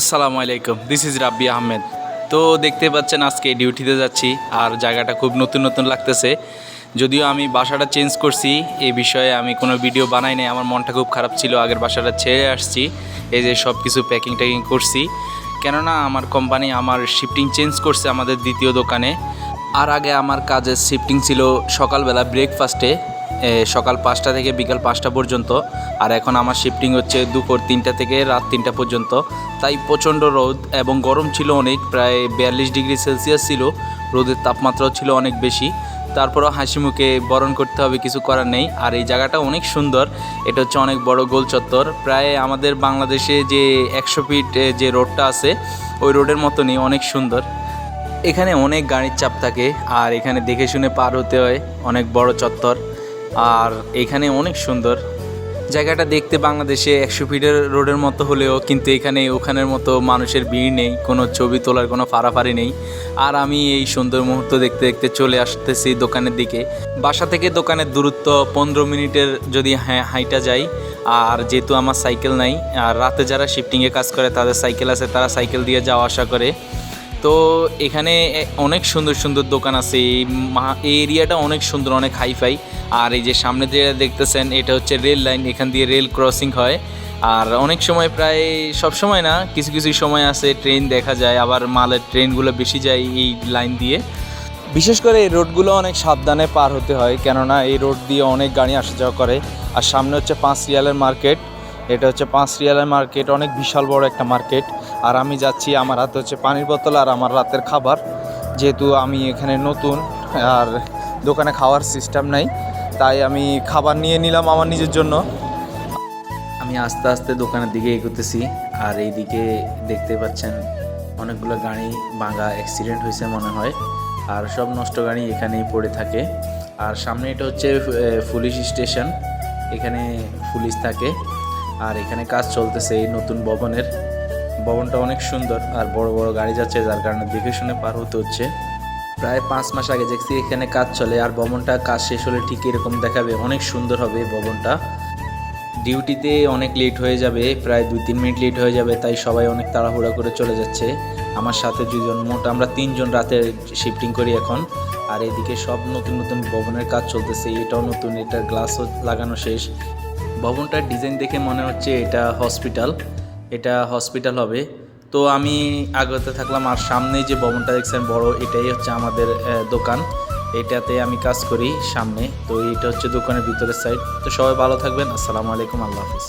আসসালামু আলাইকুম this is রাব্বি আহমেদ। তো দেখতে পাচ্ছেন আজকে ডিউটিতে যাচ্ছি, আর জায়গাটা খুব নতুন নতুন লাগতেছে। যদিও আমি বাসাটা চেঞ্জ করছি এই বিষয়ে আমি কোনো ভিডিও বানাই নাই, আমার মনটা খুব খারাপ ছিল, আগের বাসাটা ছেড়ে আসছি, এই যে সব কিছু প্যাকিং ট্যাকিং করছি। কেননা আমার কোম্পানি আমার শিফটিং চেঞ্জ করছে আমাদের দ্বিতীয় দোকানে। আর আগে আমার কাজের শিফটিং ছিল সকালবেলা ব্রেকফাস্টে সকাল পাঁচটা থেকে বিকাল পাঁচটা পর্যন্ত। আর এখন আমার শিফটিং হচ্ছে দুপুর তিনটা থেকে রাত তিনটা পর্যন্ত। তাই প্রচণ্ড রোদ এবং গরম ছিল অনেক, প্রায় বিয়াল্লিশ ডিগ্রি সেলসিয়াস ছিল। রোদের তাপমাত্রাও ছিল অনেক বেশি। তারপরও হাসি মুখে বরণ করতে হবে, কিছু করার নেই। আর এই জায়গাটা অনেক সুন্দর, এটা হচ্ছে অনেক বড় গোল চত্বর। প্রায় আমাদের বাংলাদেশে যে একশো ফিট যে রোডটা আছে, ওই রোডের মতনই অনেক সুন্দর। এখানে অনেক গাড়ির চাপ থাকে, আর এখানে দেখে শুনে পার হতে হয়, অনেক বড় চত্বর। আর এখানে অনেক সুন্দর। জায়গাটা দেখতে বাংলাদেশে একশো ফিটের রোডের মতো হলেও কিন্তু এখানে ওখানের মতো মানুষের ভিড় নেই, কোনো ছবি তোলার কোনো ফাড়াফাড়ি নেই। আর আমি এই সুন্দর মুহূর্ত দেখতে দেখতে চলে আসতেছি দোকানের দিকে। বাসা থেকে দোকানের দূরত্ব পনেরো মিনিটের যদি হ্যাঁ হাইটা যাই আর যেহেতু আমার সাইকেল নাই, আর রাতে যারা শিফটিংয়ে কাজ করে তাদের সাইকেল আছে, তারা সাইকেল দিয়ে যাওয়া আসা করে। তো এখানে অনেক সুন্দর সুন্দর দোকান আছে। এই এরিয়াটা অনেক সুন্দর, অনেক হাইফাই। আর এই যে সামনে দিয়ে দেখতেছেন, এটা হচ্ছে রেল লাইন, এখান দিয়ে রেল ক্রসিং হয়। আর অনেক সময় প্রায়, সব সময় না, কিছু কিছু সময় আছে, ট্রেন দেখা যায়, আবার মালের ট্রেনগুলো বেশি যায় এই লাইন দিয়ে। বিশেষ করে এই রোডগুলো অনেক সাবধানে পার হতে হয়, কেননা এই রোড দিয়ে অনেক গাড়ি আসা যাওয়া করে। আর সামনে হচ্ছে পাঁচ রিয়ালের মার্কেট, এটা হচ্ছে পাঁচ রিয়ালের মার্কেট, অনেক বিশাল বড় একটা মার্কেট। আর আমি যাচ্ছি, আমার হাতে হচ্ছে পানির বোতল আর আমার রাতের খাবার। যেহেতু আমি এখানে নতুন আর দোকানে খাওয়ার সিস্টেম নাই, তাই আমি খাবার নিয়ে নিলাম আমার নিজের জন্য। আমি আস্তে আস্তে দোকানের দিকে এগোতেছি আর এইদিকে দেখতে পাচ্ছেন অনেকগুলো গাড়ি ভাঙা অ্যাক্সিডেন্ট হয়েছে মনে হয়, আর সব নষ্ট গাড়ি এখানেই পড়ে থাকে। আর সামনে এটা হচ্ছে পুলিশ স্টেশন, এখানে পুলিশ থাকে। আর এখানে কাজ চলতেছে এই নতুন ভবনের। ভবনটা অনেক সুন্দর আর বড় বড় গাড়ি যাচ্ছে, যার কারণে দেখে শুনে পার হতে হচ্ছে। প্রায় পাঁচ মাস আগে দেখছি এখানে কাজ চলে আর ভবনটা কাজ শেষ হলে ঠিক এরকম দেখাবে, অনেক সুন্দর হবে ভবনটা। ডিউটিতে অনেক লেট হয়ে যাবে, প্রায় দুই তিন মিনিট লেট হয়ে যাবে, তাই সবাই অনেক তাড়াহুড়া করে চলে যাচ্ছে। আমার সাথে দুজন মোট আমরা তিনজন রাতে শিফটিং করি এখন। আর এদিকে সব নতুন নতুন ভবনের কাজ চলতেছে, এটাও নতুন, এটার গ্লাসও লাগানো শেষ। ভবনটার ডিজাইন দেখে মনে হচ্ছে এটা হসপিটাল এটা হসপিটাল হবে। তো আমি আগতে থাকলাম আর সামনে যে ভবনটা দেখছেন, বড়, এটাই হচ্ছে আমাদের দোকান। এটাতে আমি কাজ করি সামনে। তো এটা হচ্ছে দোকানের ভিতরের সাইড তো সবাই ভালো থাকবেন। আসসালামু আলাইকুম। আল্লাহ হাফিজ।